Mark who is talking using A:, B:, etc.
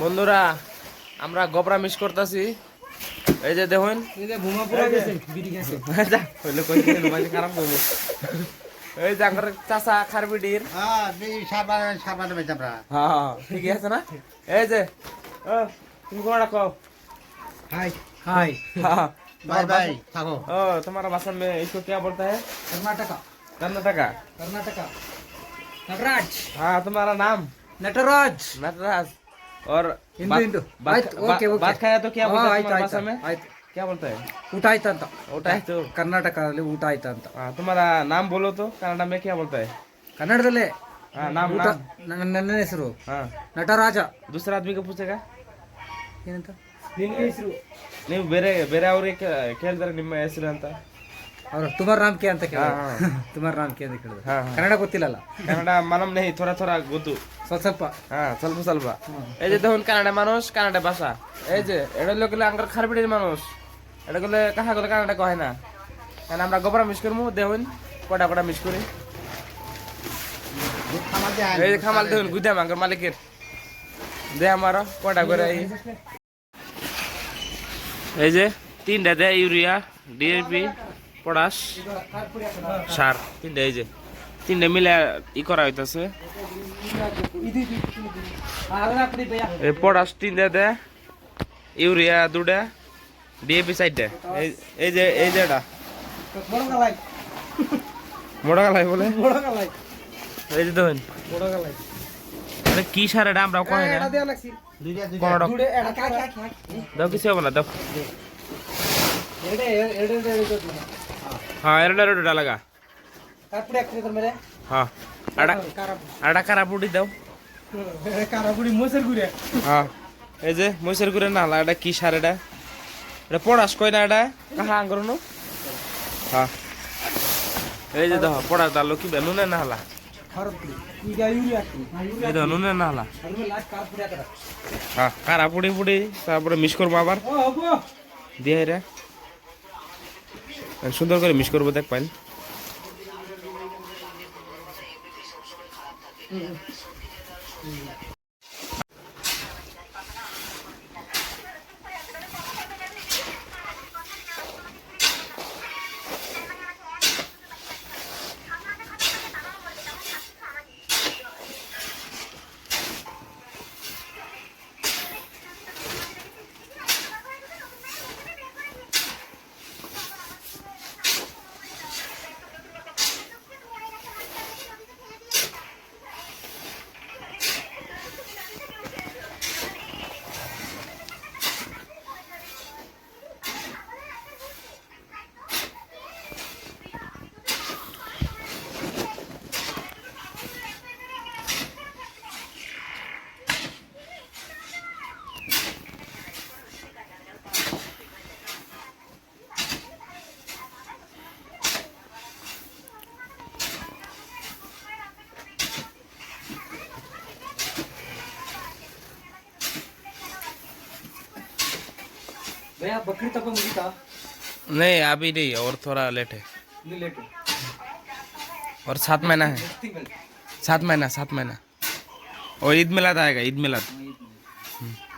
A: বন্ধুরা আমরা গবরা মিস করতেছি এই যে দেখুন
B: ভুমা পুরা গেছে বিড়ি গেছে
A: যা হইলে কই দিন মাঝে খারাপ করবো এই যে আমার চাচা খারবিডির
C: হ্যাঁ সাবান সাবান বেচ আমরা
A: হ্যাঁ হ্যাঁ ঠিকই আছে না এই যে ও তুমি কোনটা কও
B: हाय हाय
A: हाँ
C: বাই বাই থাকো
A: ओ तुम्हारा भाषण में इसको क्या बोलता है
B: कर्नाटका
A: कर्नाटका
B: कर्नाटका नटराज
A: हाँ तुम्हारा नाम
B: नटराज
A: नटराज और
B: हिंदू
A: बात-
B: हिंदू
A: बात,
B: ಆಯ್ತು, ಓಕೆ,
A: बात,
B: ಓಕೆ.
A: बात खाया तो क्या बोलता है
B: ಆಯ್ತು
A: तुम्हारा
B: ಆಯ್ತು
A: भाषा में
B: ಆಯ್ತು
A: क्या बोलता है
B: ಊಟ ಆಯ್ತಂತ
A: ಊಟ ಆಯ್ತು
B: ಕರ್ನಾಟಕದಲ್ಲಿ ಊಟ ಆಯ್ತಂತ
A: हाँ तुम्हारा नाम बोलो तो कन्नड़ में क्या बोलता है
B: ಕನ್ನಡದಲ್ಲೇ
A: हाँ नाम
B: ಊಟ
A: नाम
B: ನನ್ನ ನನ್ನ ಹೆಸರು
A: हाँ
B: ನಟರಾಜ
A: दूसरा आदमी को पूछेगा
B: ಏನಂತ
A: ನೀವು ಬೇರೆ ಬೇರೆ ಅವ್ರಿಗೆ ಕೇಳಿದ್ರೆ ನಿಮ್ಮ ಹೆಸರು ಅಂತ
B: ಅವ್ರು ತುಮಾರ್ ರಾಮ್ ಕೆ ಅಂತ ಕೇಳ ತುಮಾರ್ ರಾಮ್ ಕೆ ಅಂತ ಕೇಳಿದ್ರು. ಕನ್ನಡ ಗೊತ್ತಿಲ್ಲಲ್ಲ?
A: ಕನ್ನಡ ಮನಮ್ನೆ ಥೋರ ಥೋರ ಗೊತ್ತು.
B: ಸ್ವಲ್ಪ ಸ್ವಲ್ಪ.
A: ಹಾ ಸ್ವಲ್ಪ ಸ್ವಲ್ಪ. এই যে দেখুন কানাডা মানুষ কানাডা ভাষা এই যে এটা হলো গেলে আঙ্গার খারপিটির মানুষ এটা গেলে কাহা গেলে কানাডা কয় না কারণ আমরা গোবরা মিস করব দেখুন কটা কটা মিস করি এই খামাল দেখুন গুদাম আঙ্গার মালিকের দে আমার কটা করে এই যে তিনটা দেয় ইউরিয়া ডিএপি পটাশ সার। তিনটা, এই যে। তিনটা মিলে ই করা হইতাছে। পটাশ তিনটা দেয় ইউরিয়া দুটা ডিএপি চারটা। এই যে এই যে এটা। মোটা গালাই বলে? এই যে দেখুন কি সার এটা আমরা কই না? দাও, কিছু হবে না, দাও। হ্যাঁ ಎರಡು ಎರಡು ಡಾಲಗ হ্যাঁ আড়া আড়া কারা পুটি দাও
B: কারাপুরি মোসের ঘুরে
A: হ্যাঁ এই যে মহিষের গুড়ে নালা এটা কি সার এটা এটা পড়াস কই না এটা কাহা আঙ্গর নো হ্যাঁ এই যে দেখো পড়াস ডালো কি বে নুনে নালা
B: ಈಗ ಯೂರಿಯಾ
A: এই দেখো নুনে নালা
B: লাস্ট কারাপুরি ಹಾಕರ
A: হ্যাঁ কারা পুড়ি পুড়ি তারপরে মিস করবো আবার
B: ಓ ಹೋಗು
A: দিয়ে রে সুন্দর করে মিস করব দেখ পাইন
B: भैया बकरी तब था
A: नहीं अभी नहीं और थोड़ा लेट है।
B: लेट है।
A: और सात महीना है। सात महीना सात महीना। और ईद मिलाद आएगा ईद मिलाद।
B: हाँ, हम्म।